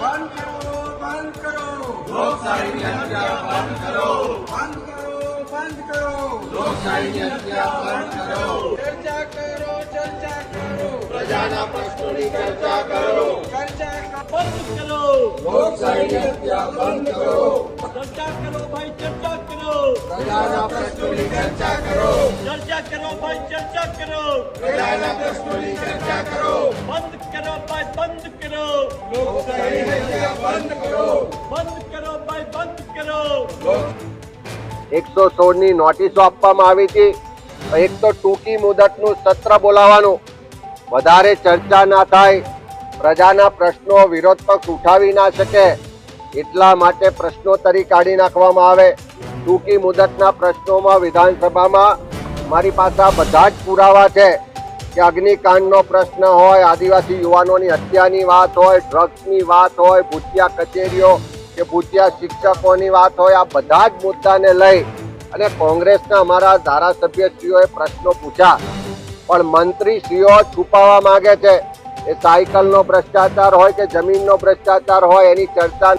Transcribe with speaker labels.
Speaker 1: બંધ કરો બંધ કરો.
Speaker 2: લોકશાહીની હત્યા બંધ કરો
Speaker 1: બંધ કરો. બંધ કરો
Speaker 2: લોકશાહીની હત્યા બંધ કરો
Speaker 1: ચર્ચા કરો ચર્ચા કરો.
Speaker 2: પ્રજાના પ્રશ્નોની ચર્ચા કરો.
Speaker 1: ચર્ચા
Speaker 3: બંધ કરો.
Speaker 2: લોકશાહીની હત્યા બંધ કરો.
Speaker 3: ચર્ચા કરો ભાઈ ચર્ચા કરો.
Speaker 2: પ્રજાના પ્રશ્નોની ચર્ચા કરો.
Speaker 3: ચર્ચા કરો ભાઈ ચર્ચા કરો.
Speaker 2: પ્રજાના પ્રશ્નોની ચર્ચા કરો.
Speaker 3: બંધ કરો ભાઈ બંધ
Speaker 4: એકસો સોળની નોટિસો આપવામાં આવી હતી. એક તો ટૂંકી મુદતનું સત્ર બોલાવવાનું. વધારે ચર્ચા ના થાય. પ્રજાના પ્રશ્નો વિરોધ પક્ષ ઉઠાવી ના શકે. એટલા માટે પ્રશ્નોત્તરી કાઢી નાખવામાં આવે. ટૂંકી મુદતના પ્રશ્નોમાં વિધાનસભામાં મારી પાસે બધા જ પુરાવા છે. કે અગ્નિકાંડનો પ્રશ્ન હોય, આદિવાસી યુવાનોની હત્યાની વાત હોય ડ્રગ્સની વાત હોય, ભૂતિયા કચેરીઓ કે ભૂતિયા શિક્ષકોની વાત હોય, આ બધા જ મુદ્દાને લઈ અને કોંગ્રેસના અમારા ધારાસભ્યશ્રીઓએ પ્રશ્નો પૂછ્યા. પણ મંત્રીશ્રીઓ છુપાવવા માગે છે, એ સાયકલનો ભ્રષ્ટાચાર હોય કે જમીનનો ભ્રષ્ટાચાર હોય, એની ચર્ચા